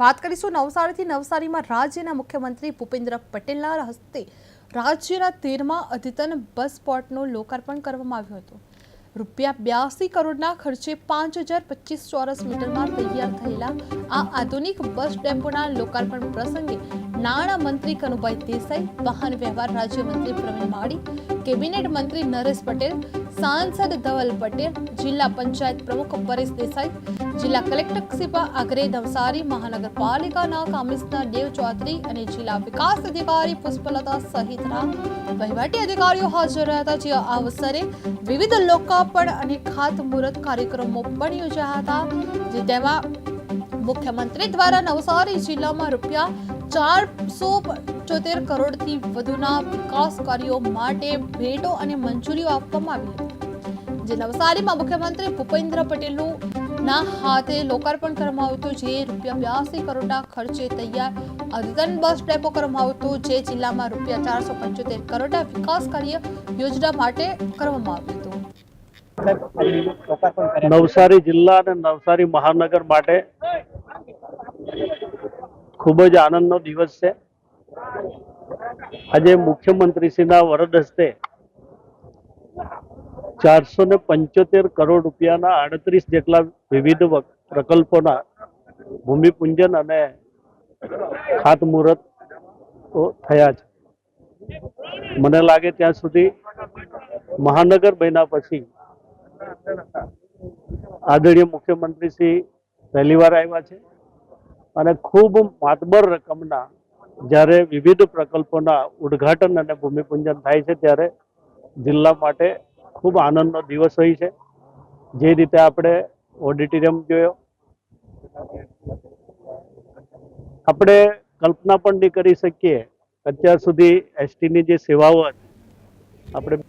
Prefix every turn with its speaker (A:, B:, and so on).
A: વાત કરીશું નવસારીથી. નવસારીમાં રાજ્યના મુખ્યમંત્રી ભૂપેન્દ્ર પટેલના હસ્તે રાજ્યના તેરમા અદ્યતન બસ સ્પોટનું લોકાર્પણ કરવામાં આવ્યું હતું. રૂપિયા બ્યાસી કરોડના ખર્ચે પાંચ હજાર પચીસ ચોરસ મીટરમાં તૈયાર થયેલા આ આધુનિક બસ ડેપોના લોકાર્પણ પ્રસંગે નાણાં મંત્રી કનુભાઈ દેસાઈ, વાહન વ્યવહાર રાજ્યમંત્રી પ્રવીણ માળી, કેબિનેટ મંત્રી નરેશ પટેલ સાંસદ ધવલ પટેલ, જિલ્લા પંચાયત પ્રમુખ પરેશ દેસાઈ, જિલ્લા કલેક્ટર કક્ષીપા આગ્રે નવસારી મહાનગરપાલિકાના કમિશનર દેવ ચૌધરી અને જિલ્લા વિકાસ અધિકારી પુષ્પલતા સહિતના વહીવટી અધિકારીઓ હાજર હતા. જે અવસરે વિવિધ લોકાર્પણ અને ખાતમુહૂર્ત કાર્યક્રમો પણ યોજાયા હતા, જે તેમાં મુખ્યમંત્રી દ્વારા નવસારી જિલ્લામાં રૂપિયા ચારસો ચોતેર કરોડથી વધુના વિકાસ કાર્યો માટે ભેટો અને મંજૂરીઓ આપવામાં આવી હતી. જે નવસારીમાં મુખ્યમંત્રી ભૂપેન્દ્ર પટેલનું ના હાથે લોકાર્પણ કરવામાં આવ્યું હતું, જે રૂપિયા બ્યાસી કરોડના ખર્ચે તૈયાર અદ્યતન બસ ડેપો કરવામાં આવ્યું હતું, જે જિલ્લામાં રૂપિયા ચારસો પંચોતેર કરોડના વિકાસ કાર્ય યોજના માટે કરવામાં આવ્યું હતું.
B: નવસારી જિલ્લા અને નવસારી મહાનગર માટે ખૂબ જ આનંદનો દિવસ છે. આજે મુખ્યમંત્રીશ્રીના વરદ હસ્તે ચારસો ને પંચોતેર કરોડ રૂપિયાના આડત્રીસ જેટલા વિવિધ પ્રકલ્પોના ભૂમિપૂજન અને ખાતમુહૂર્ત થયા છે. મને લાગે ત્યાં સુધી મહાનગર બન્યા પછી આદરણીય મુખ્યમંત્રી શ્રી પહેલી વાર આવ્યા છે અને ખૂબ માતબર રકમના જ્યારે વિવિધ પ્રકલ્પોના ઉદ્ઘાટન અને ભૂમિપૂજન થાય છે ત્યારે જિલ્લા માટે ખૂબ આનંદનો દિવસ હોય છે. જે રીતે આપણે ઓડિટોરિયમ જોયો. આપણે કલ્પના પણ નહીં કરી શકીએ અત્યાર સુધી એસટીની જે સેવાઓ હતી, આપણે